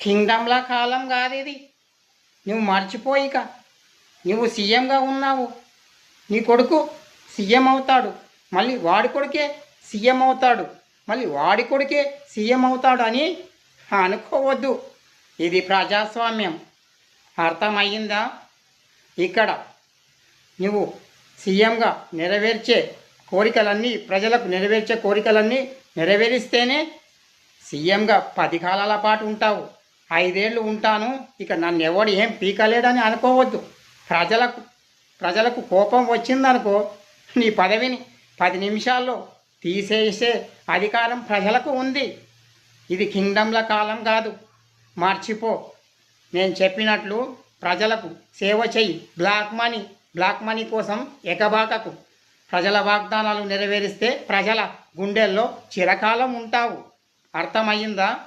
కింగ్డమ్లా కాలం కాదు ఇది నువ్వు మర్చిపోయిక నువ్వు సీఎంగా ఉన్నావు. నీ కొడుకు సీఎం అవుతాడు. మళ్ళీ వాడి కొడుకే సీఎం అవుతాడు. మళ్ళీ వాడి కొడుకే సీఎం అవుతాడు అని అనుకోవద్దు. ఇది ప్రజాస్వామ్యం. అర్థమయ్యిందా? ఇక్కడ నువ్వు సీఎంగా నెరవేర్చే కోరికలన్నీ ప్రజలకు నెరవేర్చే కోరికలన్నీ నెరవేరిస్తేనే సీఎంగా పది కాలాల పాటు ఉంటావు. ఐదేళ్ళు ఉంటాను. ఇక నన్ను ఎవడు ఏం పీకలేడని అనుకోవద్దు. ప్రజలకు ప్రజలకు కోపం వచ్చిందనుకో నీ పదవిని పది నిమిషాల్లో తీసేసే అధికారం ప్రజలకు ఉంది. ఇది కింగ్డమ్ల కాలం కాదు. మర్చిపో. నేను చెప్పినట్లు ప్రజలకు సేవ చెయ్యి. బ్లాక్ మనీ బ్లాక్ మనీ కోసం ఎగబాకకు. ప్రజల వాగ్దానాలు నెరవేరిస్తే ప్రజల గుండెల్లో చిరకాలం ఉంటావు. అర్థమయ్యిందా?